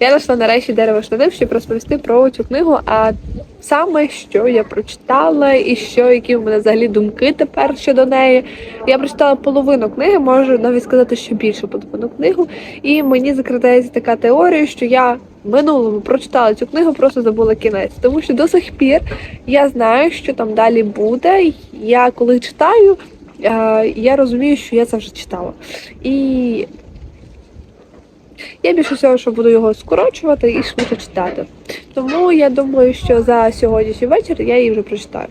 Я знайшла нарешті дерево штанив, щоб розповісти про цю книгу. А саме що я прочитала, і що які в мене взагалі думки тепер щодо неї. Я прочитала половину книги, можу навіть сказати, що більше половину книгу. І мені закрадається така теорія, що я в минулому прочитала цю книгу, просто забула кінець. Тому що до сих пір я знаю, що там далі буде. Я коли читаю, е, я розумію, що я це вже читала. І я більше всього, що буду його скорочувати і швидше читати. Тому я думаю, що за сьогоднішній вечір я її вже прочитаю.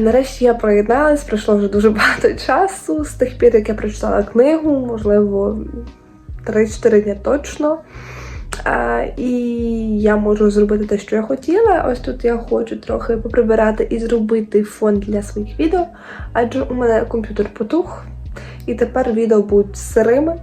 Нарешті я приєдналась, пройшло вже дуже багато часу з тих пір, як я прочитала книгу, можливо, 3-4 дні точно. А, і я можу зробити те, що я хотіла. Ось тут я хочу трохи поприбирати і зробити фон для своїх відео, адже у мене комп'ютер потух, і тепер відео будуть сирими.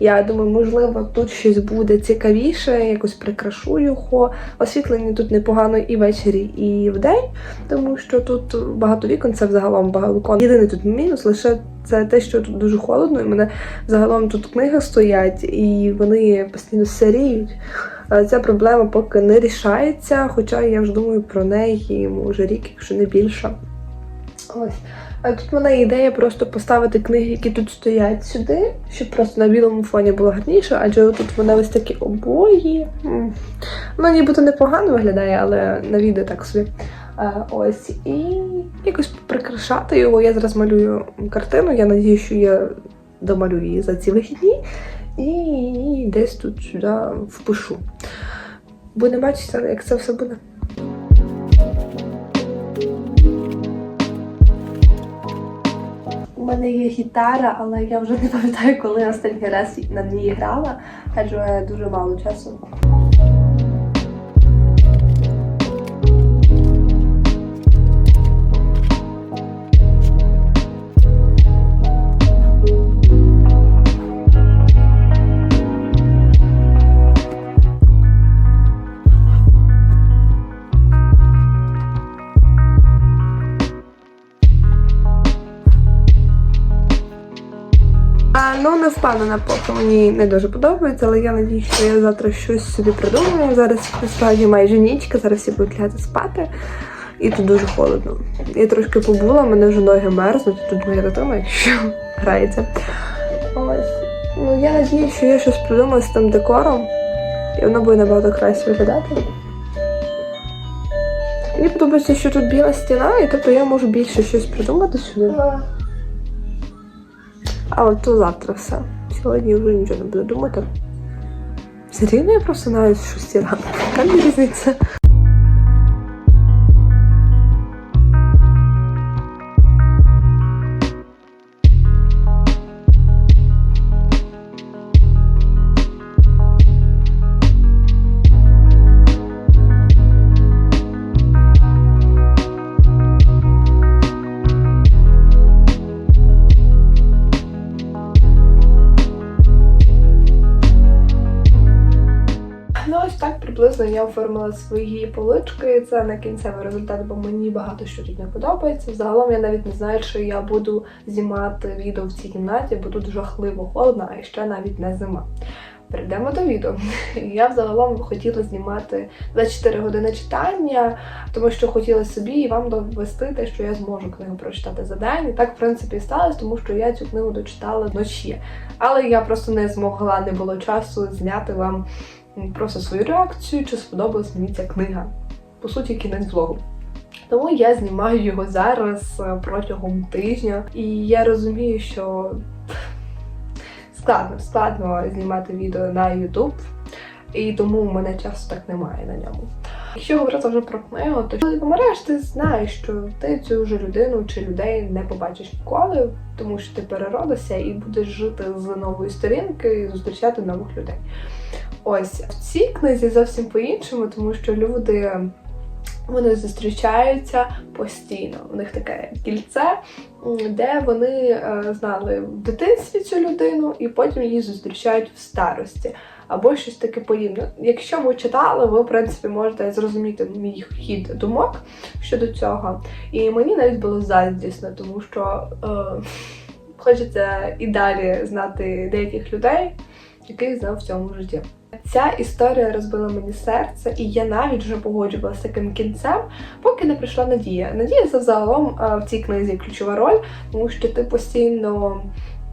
Я думаю, можливо, тут щось буде цікавіше, якось прикрашу його. Освітлення тут непогано і ввечері, і вдень, тому що тут багато вікон, це взагалом вікон. Єдиний тут мінус лише це те, що тут дуже холодно, і мене загалом тут книги стоять, і вони постійно сиріють. Ця проблема поки не рішається, хоча я вже думаю про неї може рік, якщо не більше. Ось. Тут в мене ідея просто поставити книги, які тут стоять сюди, щоб просто на білому фоні було гарніше, адже тут вони ось такі обої. Ну, нібито непогано виглядає, але на відео так собі. Е, Ось. І якось прикрашати його. Я зараз малюю картину. Я надію, що я домалюю її за ці вихідні. І десь тут сюди впишу. Будемо бачити, як це все буде. Мене є гітара, але я вже не пам'ятаю, коли останній раз на ній грала, адже дуже мало часу. Не впевнена, поки мені не дуже подобається, але я надію, що я завтра щось собі придумаю. Зараз насправді майже нічка, зараз всі будуть лягати спати. І тут дуже холодно. Я трошки побула, мене вже ноги мерзнуть, тут моя дитина, якщо грається. Ось. Ну я надію, що я щось придумаю з тим декором, і воно буде набагато краще виглядати. Мені подобається, що тут біла стіна, і тобто я можу більше щось придумати сюди. Але то завтра все. Сьогодні вже нічого не буду думати. Все рівно я просинаюсь в 6 ранку. Яка різниця? Приблизно я оформила свої полички. Це не кінцевий результат, бо мені багато що тут не подобається. Загалом я навіть не знаю, чи я буду знімати відео в цій кімнаті, бо тут жахливо холодно, а ще навіть не зима. Перейдемо до відео. Я взагалом хотіла знімати 24 години читання, тому що хотіла собі і вам довести те, що я зможу книгу прочитати за день. І так, в принципі, і сталося, тому що я цю книгу дочитала вночі. Але я просто не змогла, не було часу зняти вам просто свою реакцію, чи сподобалась мені ця книга. По суті, кінець влогу. Тому я знімаю його зараз е, протягом тижня, і я розумію, що складно, складно знімати відео на YouTube, і тому у мене часу так немає на ньому. Якщо говорити вже про книгу, то коли помираєш, ти знаєш, що ти цю ж людину чи людей не побачиш ніколи, тому що ти переродишся і будеш жити з нової сторінки і зустрічати нових людей. Ось в цій книзі зовсім по-іншому, тому що люди Вони зустрічаються постійно. У них таке кільце, де вони е, знали в дитинстві цю людину, і потім її зустрічають в старості. Або щось таке подібне. Якщо ви читали, ви в принципі можете зрозуміти мій хід думок щодо цього. І мені навіть було заздрісно, тому що е, хочеться і далі знати деяких людей, яких знав в цьому житті. Ця історія розбила мені серце, і я навіть вже погоджувалася з таким кінцем, поки не прийшла Надія. Надія це загалом е, в цій книзі ключова роль, тому що ти постійно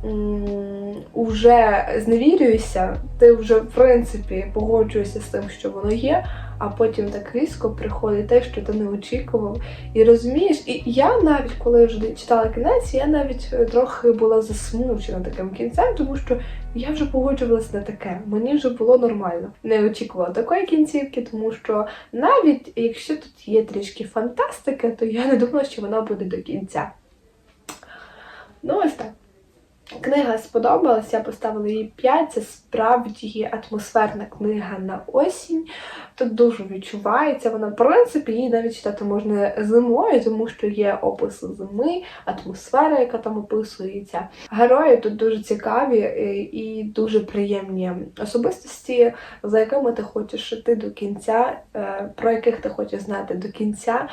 м, уже зневірюєшся, ти вже в принципі погоджуєшся з тим, що воно є, а потім так різко приходить те, що ти не очікував. І розумієш, і я навіть коли вже читала кінець, я навіть е, трохи була засмучена таким кінцем, тому що я вже погоджувалась на таке. Мені вже було нормально. Не очікувала такої кінцівки, тому що навіть якщо тут є трішки фантастики, то я не думала, що вона буде до кінця. Ну, ось так. Книга сподобалась, я поставила їй 5. Це справді атмосферна книга на осінь. Тут дуже відчувається. Вона, в принципі, її навіть читати можна зимою, тому що є описи зими, атмосфера, яка там описується. Герої тут дуже цікаві е, і дуже приємні особистості, за якими ти хочеш йти до кінця, е, про яких ти хочеш знати до кінця.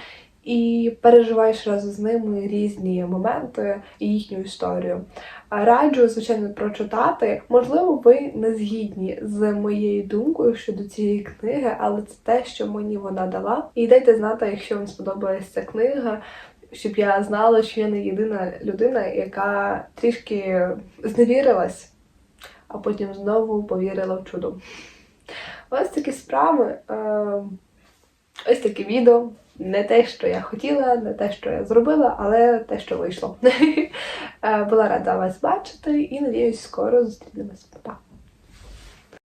І переживаєш разом з ними різні моменти і їхню історію. Раджу, звичайно, прочитати. Можливо, ви не згідні з моєю думкою щодо цієї книги, але це те, що мені вона дала. І дайте знати, якщо вам сподобалась ця книга, щоб я знала, що я не єдина людина, яка трішки зневірилась, а потім знову повірила в чудо. Ось такі справи. Е, Ось таке відео. Не те, що я хотіла, не те, що я зробила, але те, що вийшло. Е, Була рада вас бачити і надіюсь, скоро зустрінемось.